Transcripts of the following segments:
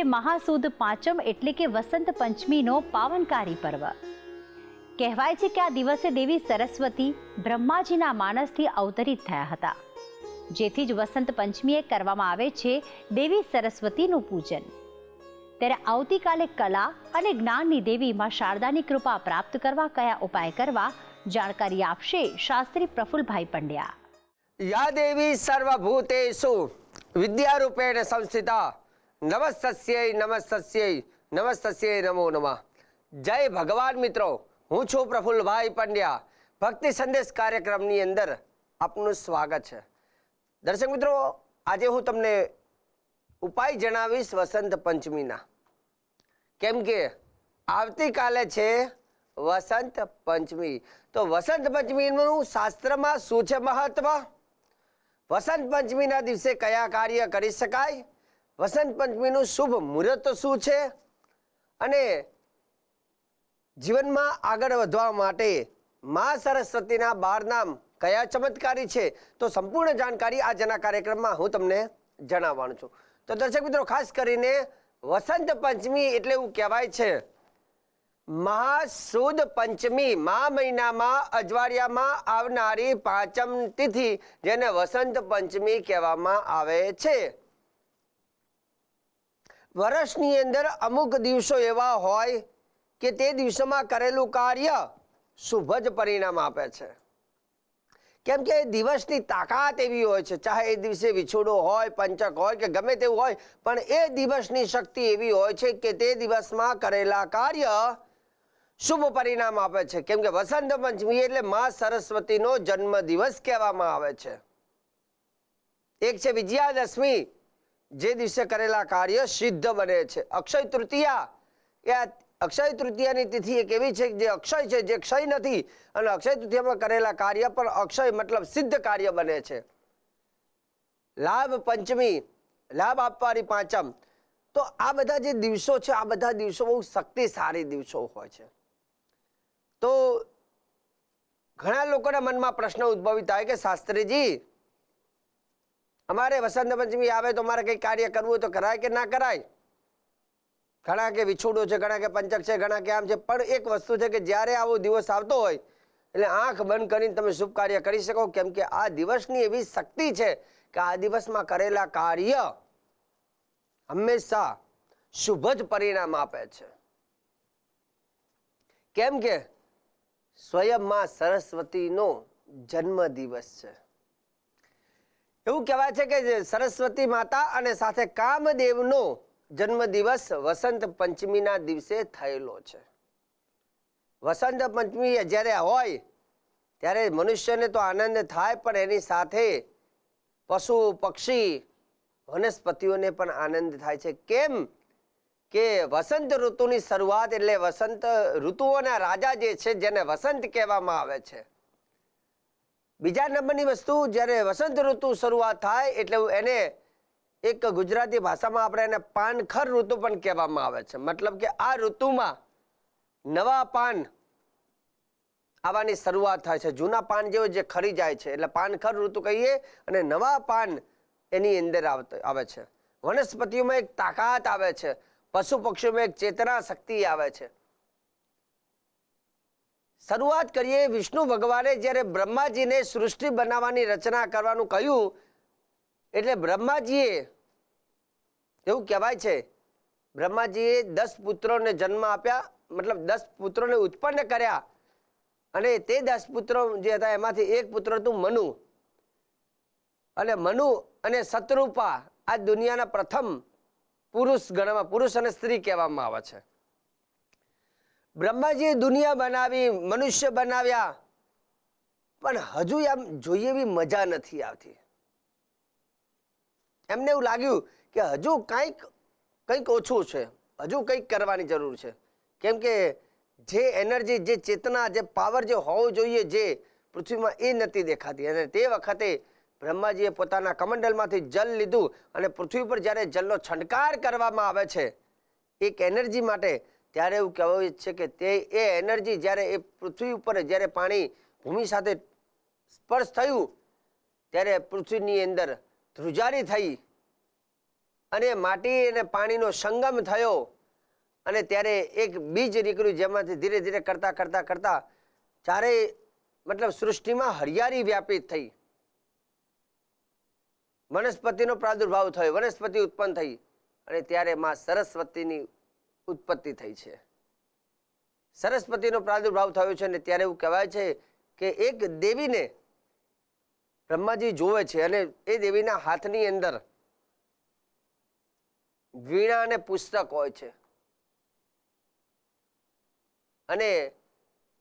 છે મહાસુદ પાંચમ એટલે કે વસંત પંચમીનો પાવનકારી પર્વ. કહેવાય છે કે આ દિવસે દેવી સરસ્વતી બ્રહ્માજીના માનસથી અવતરિત થયા હતા. જેથી જ વસંત પંચમીએ કરવામાં આવે છે દેવી સરસ્વતીનું પૂજન. ત્યારે આવતીકાલે કલા અને જ્ઞાનની દેવી માં શારદાની કૃપા પ્રાપ્ત કરવા કયા ઉપાય કરવા જાણકારી આપશે શાસ્ત્રી પ્રફુલભાઈ પંડ્યા. યા દેવી સર્વભૂતેષુ વિદ્યારૂપેણ સંસ્થિતા. નમસ્તસ્યૈ નમસ્તસ્યૈ, નમસ્તસ્ય નમો નમઃ. જય ભગવાન મિત્રો, હું છું પ્રફુલ્લભાઈ પંડ્યા. ભક્તિ સંદેશ કાર્યક્રમની અંદર આપનું સ્વાગત છે. દર્શક મિત્રો, આજે હું તમને ઉપાય જણાવીશ વસંત પંચમીના. કેમ કે આવતીકાલે છે વસંત પંચમી. તો વસંત પંચમીનું શાસ્ત્રમાં શું છે મહત્વ? વસંત પંચમીના દિવસે કયા કાર્ય કરી શકાય? વસંત પંચમીનું શુભ મુહૂર્ત શું છે? અને જીવનમાં આગળ વધવા માટે મા સરસ્વતીના બાર નામ કયા ચમત્કારી છે? તો સંપૂર્ણ જાણકારી આજના કાર્યક્રમમાં હું તમને જણાવવાનું છું. તો દર્શક મિત્રો, ખાસ કરીને વસંત પંચમી એટલે એવું કહેવાય છે, મહાસુદ પંચમી, મા મહિનામાં અજવાળિયામાં આવનારી પાંચમ તિથિ જેને વસંત પંચમી કહેવામાં આવે છે. વર્ષની અંદર અમુક દિવસો એવા હોય કે તે દિવસોમાં કરેલું કાર્ય શુભ જ પરિણામ આપે છે. કેમ કે એ દિવસની તાકાત એવી હોય છે, ચાહે એ દિવસે વિછોડો હોય, પંચક હોય કે ગમે તેવું હોય, પણ એ દિવસની શક્તિ એવી હોય છે કે તે દિવસમાં કરેલા કાર્ય શુભ પરિણામ આપે છે. કેમ કે વસંત પંચમી એટલે મા સરસ્વતીનો જન્મ દિવસ કહેવામાં આવે છે. એક છે વિજયાદશમી. જે દિવસે કરેલા કાર્ય સિદ્ધ બને છે. અક્ષય તૃતીયા એ અક્ષય તૃતીયાની તિથિ એક એવી છે જે અક્ષય છે, જે ક્ષય નથી અને અક્ષય તૃતીયામાં કરેલા કાર્ય પણ અક્ષય મતલબ સિદ્ધ કાર્ય બને છે. લાભ પંચમી, લાભ આપવાની પાંચમ. તો આ બધા જે દિવસો છે, આ બધા દિવસો બહુ શક્તિશાળી દિવસો હોય છે. તો ઘણા લોકોના મનમાં પ્રશ્ન ઉદ્ભવી થાય કે શાસ્ત્રીજી અમારે વસંત પંચમી આવે તો મારે કંઈ કાર્ય કરવું હોય તો કરાય કે ના કરાય? ઘણા કે વિછોડો છે, ઘણા કે પંચક છે, ઘણા કે આમ છે. પણ એક વસ્તુ છે કે જ્યારે આવો દિવસ આવતો હોય, એટલે આંખ બંધ કરીને તમે શુભ કાર્ય કરી શકો. કેમ કે આ દિવસની એવી શક્તિ છે કે આ દિવસમાં કરેલા કાર્ય હંમેશા શુભ જ પરિણામ આપે છે. કેમ કે સ્વયં માં સરસ્વતીનો જન્મ દિવસ છે. એવું કહેવાય છે કે સરસ્વતી માતા અને સાથે કામદેવનો જન્મદિવસ વસંત પંચમીના દિવસે થયેલો છે. વસંત પંચમી જ્યારે હોય, ત્યારે મનુષ્યને તો આનંદ થાય, પણ એની સાથે પશુ, પક્ષી, વનસ્પતિઓને પણ આનંદ થાય છે. કેમ કે વસંત ઋતુની શરૂઆત એટલે વસંત ઋતુઓના રાજા જે છે, જેને વસંત કહેવામાં આવે છે. બીજા નંબરની વસ્તુ, જ્યારે વસંત ઋતુ શરૂઆત થાય એટલે એને એક ગુજરાતી ભાષામાં આપણે એને પાનખર ઋતુ પણ કહેવામાં આવે છે. મતલબ કે આ ઋતુમાં નવા પાન આવવાની શરૂઆત થાય છે. જૂના પાન જેવો જે ખરી જાય છે, એટલે પાનખર ઋતુ કહીએ અને નવા પાન એની અંદર આવે છે. વનસ્પતિઓમાં એક તાકાત આવે છે. પશુ પક્ષીઓમાં એક ચેતના શક્તિ આવે છે. શરૂઆત કરીએ વિષ્ણુ ભગવાને જ્યારે બ્રહ્માજીને સૃષ્ટિ બનાવવાની રચના કરવાનું કહ્યું, એટલે બ્રહ્માજીએ એવું કહેવાય છે, બ્રહ્માજીએ દસ પુત્રોને જન્મ આપ્યા, મતલબ દસ પુત્રોને ઉત્પન્ન કર્યા અને તે દસ પુત્રો જે હતા એમાંથી એક પુત્ર હતું મનુ. અને મનુ અને શત્રુપા આ દુનિયાના પ્રથમ પુરુષ ગણવા, પુરુષ અને સ્ત્રી કહેવામાં આવે છે. બ્રહ્માજીએ દુનિયા બનાવી, મનુષ્ય બનાવ્યા. પણ હજુ આમ જોઈએ એવી મજા નથી આવતી. એમને એવું લાગ્યું કે હજુ કંઈક કંઈક ઓછું છે. હજુ કંઈક કરવાની જરૂર છે. કેમ કે જે એનર્જી, જે ચેતના, જે પાવર જે હોવું જોઈએ જે પૃથ્વીમાં એ નથી દેખાતી. અને તે વખતે બ્રહ્માજીએ પોતાના કમંડલમાંથી જલ લીધું અને પૃથ્વી પર જ્યારે જલનો છંટકાર કરવામાં આવે છે, એક એનર્જી માટે ત્યારે એવું કહેવાય છે કે તે એ એનર્જી જ્યારે એ પૃથ્વી ઉપર જ્યારે પાણી ભૂમિ સાથે સ્પર્શ થયું, ત્યારે પૃથ્વીની અંદર ધ્રુજારી થઈ અને માટી અને પાણીનો સંગમ થયો અને ત્યારે એક બીજ નીકળ્યું જેમાંથી ધીરે ધીરે કરતાં કરતાં કરતાં ચારેય મતલબ સૃષ્ટિમાં હરિયાળી વ્યાપિત થઈ. વનસ્પતિનો પ્રાદુર્ભાવ થયો, વનસ્પતિ ઉત્પન્ન થઈ અને ત્યારે માં સરસ્વતીની ઉત્પત્તિ થઈ છે. સરસ્વતીનો પ્રાદુર્ભાવ થયો છે અને ત્યારે એવું કહેવાય છે કે એક દેવીને બ્રહ્માજી જોવે છે અને એ દેવીના હાથની અંદર વીણા અને પુસ્તક હોય છે. અને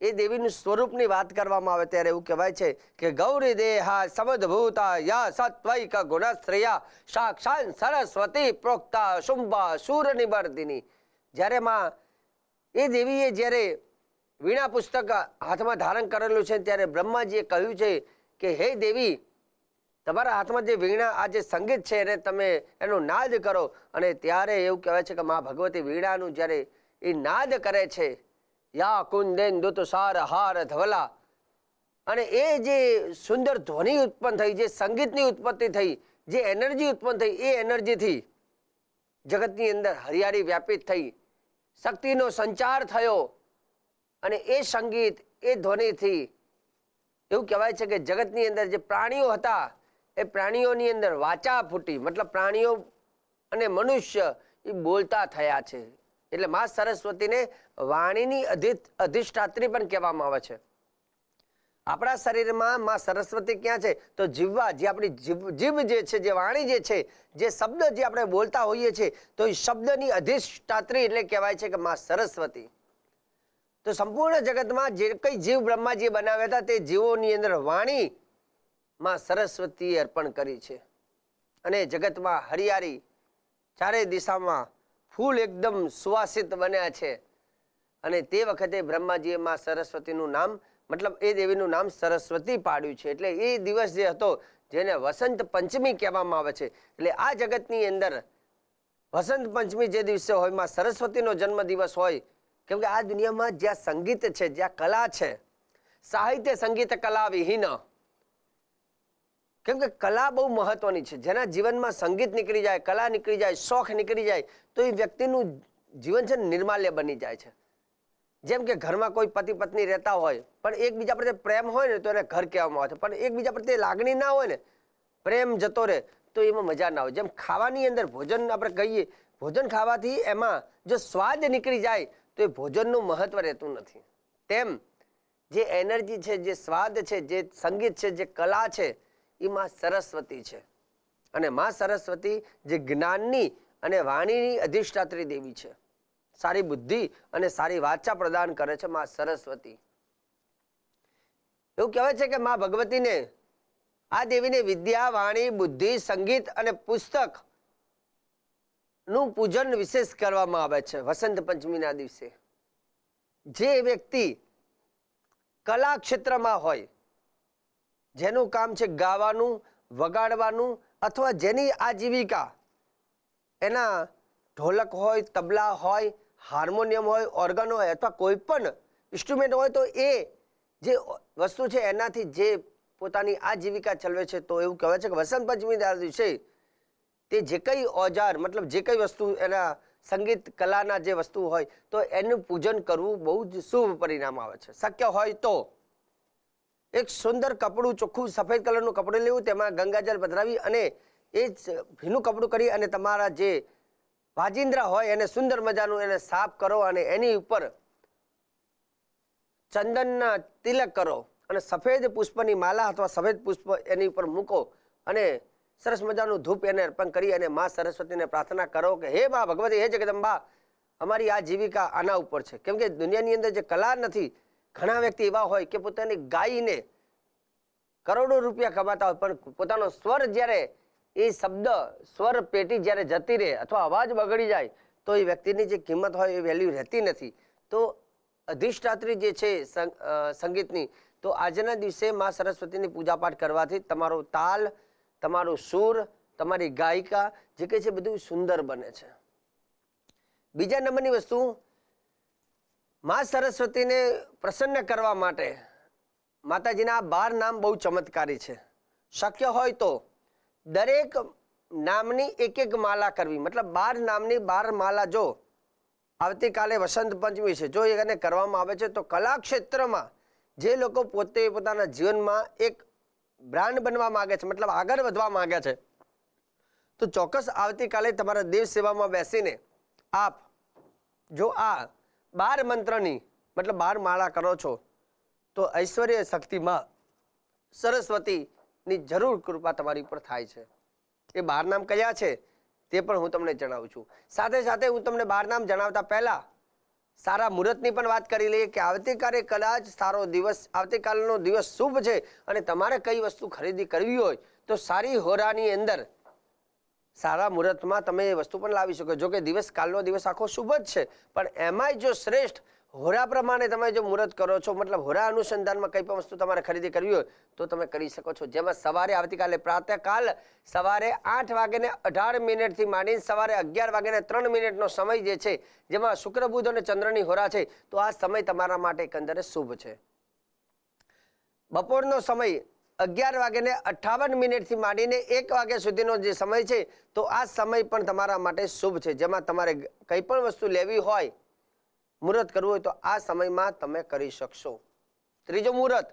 એ દેવીનું સ્વરૂપની વાત કરવામાં આવે ત્યારે એવું કહેવાય છે કે ગૌરી દેહા સમદભૂતા યા સત્વૈક ગુણસ્ત્રિયા સાક્ષાત સરસ્વતી પ્રોક્તા શુંભા સૂર નિબર્દિની જ્યારે માં એ દેવીએ જ્યારે વીણા પુસ્તક હાથમાં ધારણ કરેલું છે ત્યારે બ્રહ્માજીએ કહ્યું છે કે, હે દેવી, તમારા હાથમાં જે વીણા, આ જે સંગીત છે એને તમે એનો નાદ કરો. અને ત્યારે એવું કહેવાય છે કે મા ભગવતી વીણાનું જ્યારે એ નાદ કરે છે, યા કુંદેન દુત સાર હાર ધવલા. અને એ જે સુંદર ધ્વનિ ઉત્પન્ન થઈ, જે સંગીતની ઉત્પત્તિ થઈ, જે એનર્જી ઉત્પન્ન થઈ, એ એનર્જીથી જગતની અંદર હરિયાળી વ્યાપિત થઈ. શક્તિનો સંચાર થયો અને એ સંગીત, એ ધ્વનિથી એવું કહેવાય છે કે જગતની અંદર જે પ્રાણીઓ હતા, એ પ્રાણીઓની અંદર વાચા ફૂટી. મતલબ પ્રાણીઓ અને મનુષ્ય એ બોલતા થયા છે. એટલે મા સરસ્વતીને વાણીની અધિ અધિષ્ઠાત્રી પણ કહેવામાં આવે છે. આપણા શરીરમાં માં સરસ્વતી ક્યાં છે? તો જીવવા, જે આપણી જીભ જીભ જે છે, જે વાણી જે છે, જે શબ્દ જે આપણે બોલતા હોઈએ છીએ, તો એ શબ્દની અધિષ્ઠાત્રી એટલે કહેવાય છે કે માં સરસ્વતી. તો સંપૂર્ણ જગતમાં જે કઈ જીવ બ્રહ્માજી બનાવ્યા હતા, તે જીવોની અંદર વાણી માં સરસ્વતીએ અર્પણ કરી છે. અને જગતમાં હરિયાળી ચારે દિશામાં ફૂલ એકદમ સુવાસિત બન્યા છે. અને તે વખતે બ્રહ્માજીએ માં સરસ્વતીનું નામ મતલબ એ દેવીનું નામ સરસ્વતી પાડ્યું છે. એટલે એ દિવસ જે હતો, જેને વસંત પંચમી કહેવામાં આવે છે. એટલે આ જગતની અંદર વસંત પંચમી જે દિવસે હોય, માં સરસ્વતીનો જન્મ દિવસ હોય, કેમ કે આ દુનિયામાં જ્યાં સંગીત છે, જ્યાં કલા છે, સાહિત્ય સંગીત કલા વિહીન. કેમ કે કલા બહુ મહત્વની છે. જેના જીવનમાં સંગીત નીકળી જાય, કલા નીકળી જાય, શોખ નીકળી જાય, તો એ વ્યક્તિનું જીવન છે નિર્માલ્ય બની જાય છે. જેમ કે ઘરમાં કોઈ પતિ પત્ની રહેતા હોય, પણ એકબીજા પ્રત્યે પ્રેમ હોય ને તો એને ઘર કહેવામાં આવે છે. પણ એકબીજા પ્રત્યે લાગણી ના હોય ને, પ્રેમ જતો રહે તો એમાં મજા ના આવે. જેમ ખાવાની અંદર ભોજન આપણે કહીએ, ભોજન ખાવાથી એમાં જો સ્વાદ નીકળી જાય તો એ ભોજનનું મહત્વ રહેતું નથી. તેમ જે એનર્જી છે, જે સ્વાદ છે, જે સંગીત છે, જે કલા છે, એ માં સરસ્વતી છે. અને માં સરસ્વતી જે જ્ઞાનની અને વાણીની અધિષ્ઠાત્રી દેવી છે. સારી બુદ્ધિ અને સારી વાચા પ્રદાન કરે છે માં સરસ્વતી. એવું કહેવાય છે કે માં ભગવતીને આ દેવીને વિદ્યા, વાણી, બુદ્ધિ, સંગીત અને પુસ્તકનું પૂજન વિશેષ કરવામાં આવે છે વસંત પંચમીના દિવસે. જે વ્યક્તિ કલા ક્ષેત્રમાં હોય, જેનું કામ છે ગાવાનું, વગાડવાનું અથવા જેની આજીવિકા એના ઢોલક હોય, તબલા હોય હાર્મોનિયમ હોય, ઓર્ગન હોય અથવા કોઈ પણ ઇન્સ્ટ્રુમેન્ટ હોય તો એ જે વસ્તુ છે એનાથી જે પોતાની આજીવિકા ચલવે છે તો એવું કહેવાય છે કે વસંત પંચમી દિવસે તે જે કંઈ ઓજાર, મતલબ જે કંઈ વસ્તુ એના સંગીત કલાના જે વસ્તુ હોય તો એનું પૂજન કરવું બહુ જ શુભ પરિણામ આવે છે. શક્ય હોય તો એક સુંદર કપડું, ચોખ્ખું સફેદ કલરનું કપડું લેવું, તેમાં ગંગાજળ પધરાવી અને એ જ ભીનું કપડું કરી અને તમારા જે વાજિંદ્રા હોય એને સુંદર મજાનું એને સાફ કરો અને એની ઉપર ચંદનના તિલક કરો અને સફેદ પુષ્પની માલા અથવા સફેદ પુષ્પ એની ઉપર મૂકો અને સરસ મજાનું ધૂપ એને અર્પણ કરી અને મા સરસ્વતીને પ્રાર્થના કરો કે હે મા ભગવતી, હે જગદંબા, અમારી આ જીવિકા આના ઉપર છે. કેમ કે દુનિયાની અંદર જે કલા નથી, ઘણા વ્યક્તિ એવા હોય કે પોતાની ગાયને કરોડો રૂપિયા કમાતા હોય, પણ પોતાનો સ્વર જ્યારે એ શબ્દ સ્વર પેટી જ્યારે જતી રહે અથવા અવાજ બગડી જાય, તો એ વ્યક્તિની જે કિંમત હોય એ વેલ્યુ રહેતી નથી. તો અધિષ્ઠાત્રી જે છે સંગીતની, તો આજના દિવસે મા સરસ્વતીની પૂજાપાઠ કરવાથી તમારો તાલ, તમારું સૂર, તમારી ગાયિકા, જે કંઈ છે બધું સુંદર બને છે. બીજા નંબરની વસ્તુ, મા સરસ્વતીને પ્રસન્ન કરવા માટે માતાજીના બાર નામ બહુ ચમત્કારી છે. શક્ય હોય તો દરેક નામની એક એક માલા કરવી. મતલબ બાર નામની બાર માલા જો આવતીકાલે વસંત પંચમી છે, જો એને કરવામાં આવે છે, તો કલા ક્ષેત્રમાં જે લોકો પોતે પોતાના જીવનમાં એક બ્રાન્ડ બનવા માગે છે, મતલબ આગળ વધવા માગે છે, તો ચોક્કસ આવતીકાલે તમારા દેવ સેવામાં બેસીને આપ જો આ બાર મંત્રની, મતલબ બાર માળા કરો છો, તો ઐશ્વર્ય શક્તિમાં સરસ્વતીની જરૂર કૃપા તમારી ઉપર થાય છે. એ બાર નામ કયા છે તે પણ હું તમને જણાવું છું. સાથે સાથે હું તમને બાર નામ જણાવતા પહેલા સારા મુહૂર્તની પણ વાત કરી લઈએ કે આવતીકાલે કદાચ સારો દિવસ, આવતીકાલનો દિવસ શુભ છે અને તમારે કઈ વસ્તુ ખરીદી કરવી હોય તો સારી હોરાની અંદર સારા મુહૂર્તમાં તમે એ વસ્તુ પણ લાવી શકો. જો કે દિવસ, કાલનો દિવસ આખો શુભ જ છે. પણ એમાંય જો શ્રેષ્ઠ હોરા પ્રમાણે તમે જો મુહૂર્ત કરો છો, મતલબ હોરા અનુસંધાનમાં કંઈ પણ વસ્તુ તમારે ખરીદી કરવી હોય, તો તમે કરી શકો છો. જેમાં સવારે આવતીકાલે પ્રાતઃકાલ, સવારે આઠ વાગ્યાને અઢાર મિનિટથી માંડીને સવારે અગિયાર વાગ્યાને ત્રણ મિનિટનો સમય જે છે, જેમાં શુક્ર, બુધ અને ચંદ્રની હોરા છે, તો આ સમય તમારા માટે એકંદરે શુભ છે. બપોરનો સમય અગિયાર વાગ્યાને અઠ્ઠાવન મિનિટથી માંડીને એક વાગ્યા સુધીનો જે સમય છે, તો આ સમય પણ તમારા માટે શુભ છે. જેમાં તમારે કંઈ પણ વસ્તુ લેવી હોય મુહૂર્ત કરવું હોય તો આ સમયમાં તમે કરી શકશો. ત્રીજો મુહૂર્ત,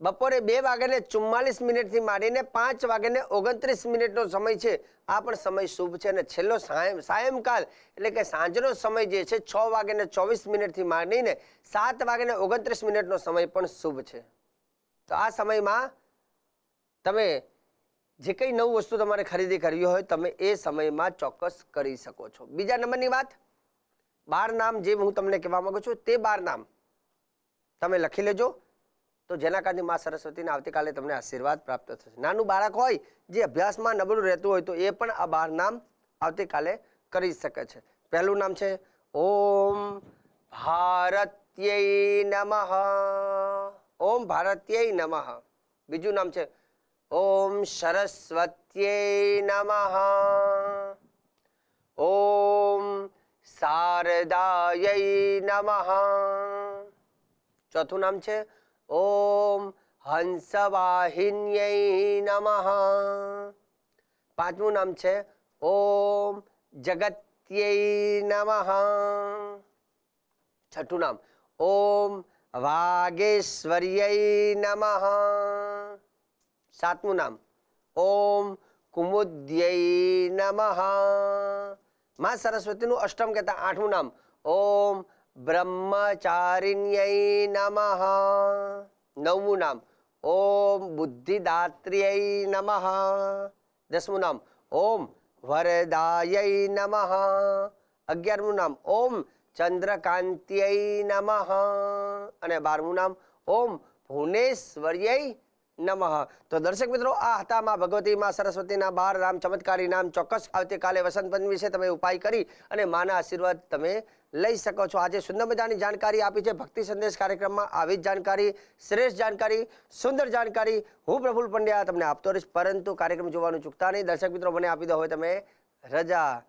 બપોરે બે વાગ્યાને ચુમ્માલીસ મિનિટથી માંડીને પાંચ વાગ્યાને ઓગણત્રીસ મિનિટનો સમય છે. આ પણ સમય શુભ છે અને છેલ્લો સાયં, સાયંકાલ એટલે કે સાંજનો સમય જે છે, છ વાગ્યાને ચોવીસ મિનિટથી માંડીને સાત વાગ્યાને ઓગણત્રીસ મિનિટનો સમય પણ શુભ છે. તો આ સમયમાં તમે જે કંઈ નવું વસ્તુ તમારે ખરીદી કરવી હોય, તમે એ સમયમાં ચોક્કસ કરી શકો છો. બીજા નંબરની વાત બાર નામ જે હું તમને કહેવા માંગુ છું તે બાર નામ તમે લખી લેજો. તો જેના કારણે મા સરસ્વતીના આવતીકાલે તમને આશીર્વાદ પ્રાપ્ત થશે. નાનું બાળક હોય, જે અભ્યાસમાં નબળું રહેતું હોય તો એ પણ આ બાર નામ આવતીકાલે કરી શકે છે. પહેલું નામ છે, ઓમ ભારત્ય નમઃ. ઓમ ભારત્ય નમઃ. બીજું નામ છે, ઓમ સરસ્વત્ય નમઃ. ઓમ શારદાય નમઃ. ચોથું નામ છે, ઓમ હંસવાહિન્યય નમઃ. પાંચમું નામ છે, ઓમ જગત્યય નમઃ. છઠ્ઠું નામ, ઓમ વાગેશ્વર્ય નમઃ. સાતમું નામ, ઓમ કુમુદ્યય નમઃ. માં સરસ્વતીનું અષ્ટમ કહેતા આઠમું નામ. ઓમ બ્રહ્મચારિણ્ય નમઃ. નવમું નામ. ઓમ બુદ્ધિદાત્ર્યય નમઃ. દસમું નામ. ઓમ વરદાય નમઃ. અગિયારમું નામ. ઓમ ચંદ્રકાંત્ય નમઃ. અને બારમું નામ. ઓમ ભુવનેશ્વર્યય નમઃ. તો દર્શક મિત્રો, આ હતા માં ભગવતી માં સરસ્વતીના બાર નામ ચમત્કારી નામ ચોક્કસ આવતીકાલે વસંત પંચમી વિશે તમે ઉપાય કરી અને માના આશીર્વાદ તમે લઈ શકો છો. આજે સુંદર મજાની જાણકારી આપી છે. ભક્તિ સંદેશ કાર્યક્રમમાં આવી જ જાણકારી, શ્રેષ્ઠ જાણકારી, સુંદર જાણકારી હું પ્રફુલ પંડ્યા તમને આપતો રહીશ. પરંતુ કાર્યક્રમ જોવાનું ચૂકતા નહીં. દર્શક મિત્રો, મને આપી દો. હવે તમે રજા.